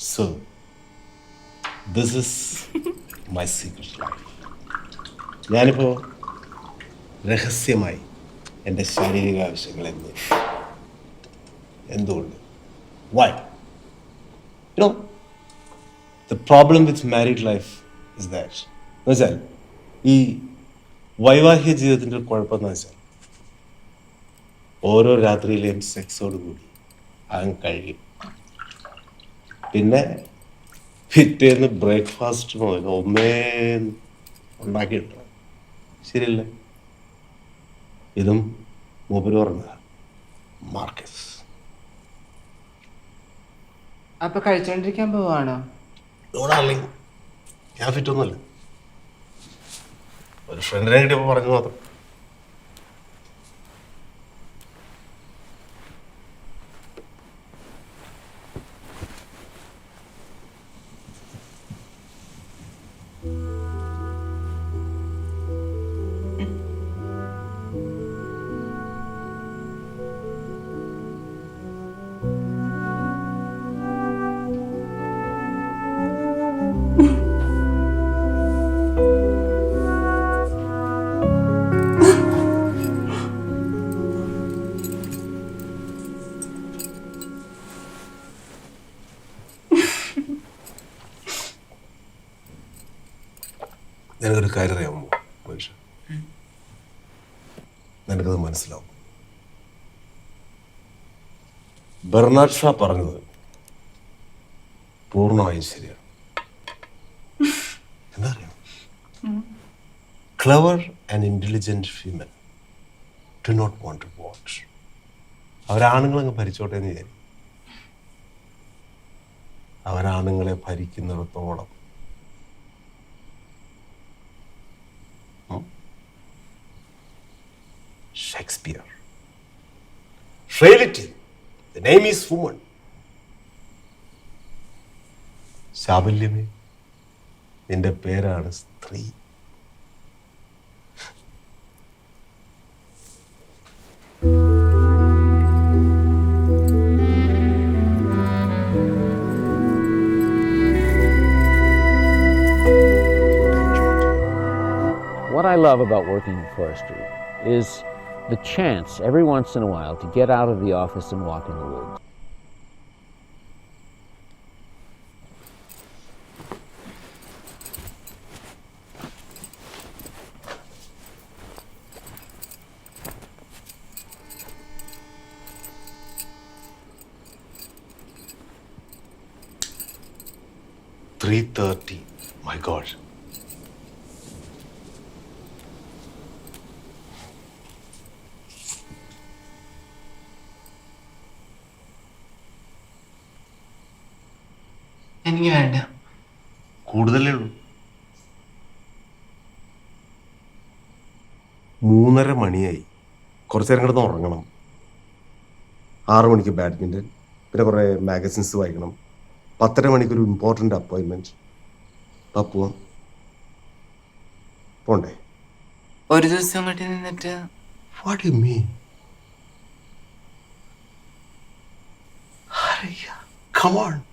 So this is my secret life ഞാനിപ്പോൾ രഹസ്യമായി എന്റെ ശാരീരിക ആവശ്യങ്ങൾ എന്ന് എന്തുകൊണ്ട്? Why you know the problem with married life is that എന്ന് വെച്ചാൽ ഈ വൈവാഹിക ജീവിതത്തിന്റെ കുഴപ്പമെന്ന് വെച്ചാൽ ഓരോ രാത്രിയിലെയും സെക്സോട് കൂടി അങ്ങ് കഴിയും. പിന്നെ പിറ്റേന്ന് ബ്രേക്ക്ഫാസ്റ്റ് മുതൽ ഒന്നേ ഉണ്ടാക്കിയിട്ട്. ശരിയല്ലേ? ഇതും മൂപ്പര് പറഞ്ഞ മാർക്കസ്. അപ്പൊ കഴിച്ചോണ്ടിരിക്കാൻ പോവാണോ? ഞാൻ ഫിറ്റൊന്നുമല്ല ഒരു ഫ്രണ്ടിനെ കിട്ടിയപ്പോൾ പറഞ്ഞു മാത്രം. നിനക്കൊരു കാര്യം അറിയാമോ മനുഷ്യ നിനക്കത് മനസ്സിലാവും. ബെർണാഡ് ഷാ പറഞ്ഞത് പൂർണമായും ശരിയാണ്. എന്താ അറിയാം clever and intelligent female to not want to watch അവരാണുങ്ങളങ്ങ് ഭരിച്ചോട്ടെ എന്ന് വിചാരിക്കും. അവരാണുങ്ങളെ ഭരിക്കുന്നിടത്തോളം Shakespeare reality the name is woman ശാബല്യമേ നിന്റെ പേരാണ് സ്ത്രീ. What I love about working in forestry is the chance every once in a while to get out of the office and walk in the woods. Three thirty. My God. എനിക്ക് വേണ്ട. കൂടുതലേ ഉള്ളൂ. മൂന്നര മണിയായി. കുറച്ച് നേരം കിടന്ന് ഉറങ്ങണം. ആറു മണിക്ക് ബാഡ്മിന്റൺ പിന്നെ കുറേ മാഗസിൻസ് വായിക്കണം. പത്തര മണിക്ക് ഒരു ഇമ്പോർട്ടന്റ് അപ്പോയിൻമെന്റ് പപ്പുവം പോണ്ടേ? ഒരു ദിവസം വീട്ടിൽ നിന്നിട്ട് what you mean Come on.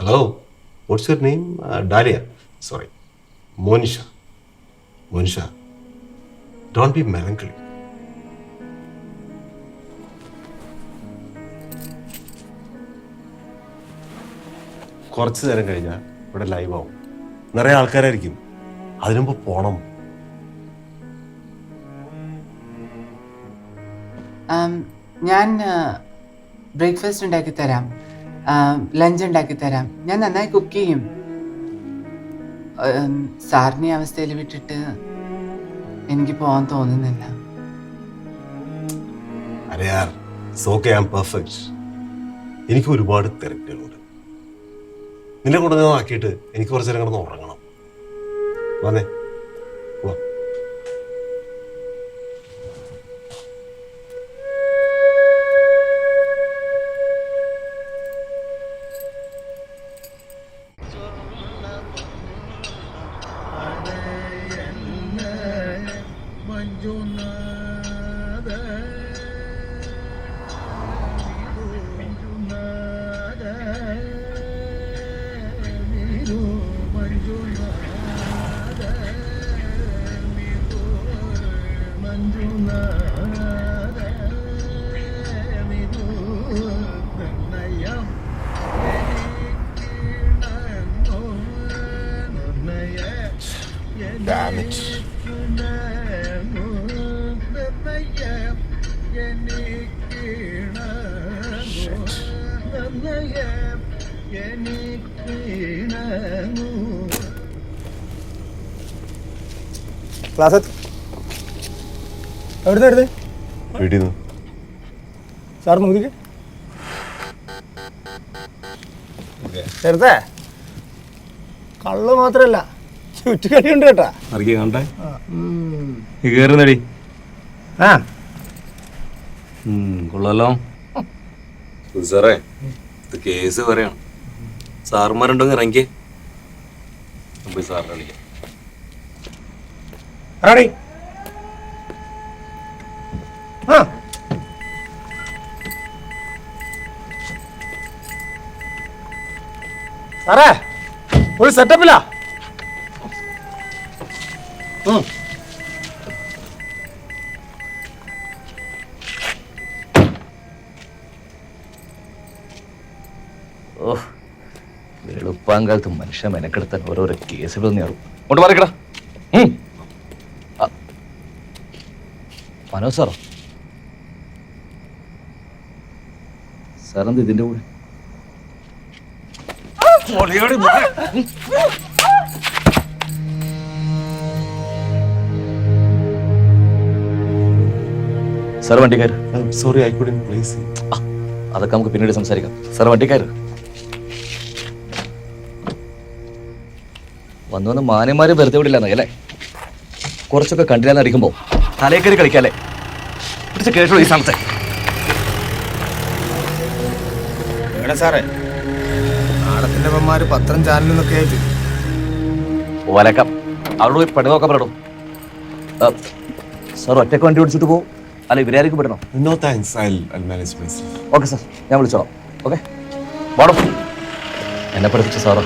What's your name? Uh, Dalia. Sorry. Monisha. Monisha, don't be melancholy. കുറച്ച് നേരം കഴിഞ്ഞാൽ ഇവിടെ ലൈവ് ആവും നിറയെ ആൾക്കാരായിരിക്കും അതിനുമ്പ് പോണം ഞാൻ ബ്രേക്ക്ഫാസ്റ്റ് ഉണ്ടാക്കി തരാം ലഞ്ച് ഉണ്ടാക്കി തരാം. ഞാൻ നന്നായി കുക്ക് ചെയ്യും. സാറിന് അവസ്ഥയിൽ വിട്ടിട്ട് എനിക്ക് പോകാൻ തോന്നുന്നില്ല. എനിക്ക് ഒരുപാട് തിരക്കുകളുണ്ട്. നിന്നെ ആക്കിയിട്ട് എനിക്ക് കുറച്ച് നേരം കിടന്ന് ഉറങ്ങണം. വന്നേ. മഞ്ജുനാഥ മഞ്ജുനാഥ മഞ്ജുനാഥ മഞ്ജുനാഥ damage. ക്ലാസ് എവിടുന്ന് എടുത്ത് വീട്ടിൽ നിന്ന് സാർ നോക്കിക്ക് ചെറുതേ കള്ള് മാത്രല്ല. ചുറ്റുകടി ഉണ്ട് കേട്ടാ. അറിയ കണ്ടേ? കയറുന്നടി ആ. കൊള്ളാലോ. സാറേ ഇത് കേസ് പറയാണ്. സാറുമാരുണ്ടെങ്കിൽ ഇറങ്ങിക്കേ. പോയി സാറിനെ വിളിക്കാം. ആടി ആ. സാറേ ഒരു സെറ്റപ്പില്ല ഓ വെളുപ്പാങ്കാലത്ത് മനുഷ്യ മെനക്കെടുത്താൻ ഓരോരോ കേസുകൾ നേറും. അങ്ങോട്ട് പറയക്കടാ മനോജ് സാറോ? സാറെന്ത് ഇതിന്റെ കൂടെ? സാർ വണ്ടിക്കാർ സോറി ഐ കുഡിൻ പ്ലേസ് അതൊക്കെ നമുക്ക് പിന്നീട് സംസാരിക്കാം. സാർ വണ്ടിക്കാർ വന്നു വന്ന് മാന്യന്മാരെ വെറുതെ വിടില്ല എന്നല്ലേ കുറച്ചൊക്കെ കണ്ടില്ലാന്നറിയിക്കുമ്പോൾ തലേക്കറി കളിക്കാല്ലേ? പിടിച്ച് കേട്ടോ ഈ സ്ഥലത്തെ. എവിടെ സാറേ നാടത്തിന്റെ അമ്മമാര് പത്രം ചാനലിന്നൊക്കെ ആയിട്ട്. വലക്കാം. അവിടെ പോയി പണി നോക്കാൻ പറയണം. സാർ ഒറ്റയ്ക്ക് വണ്ടി ഓടിച്ചിട്ട് പോകും അല്ല ഇവരായിരിക്കും പെടണോ? No thanks I manage myself okay sir ഞാൻ വിളിച്ചോളാം. ഓക്കെ എന്നെ പഠിപ്പിച്ചു സാറോ.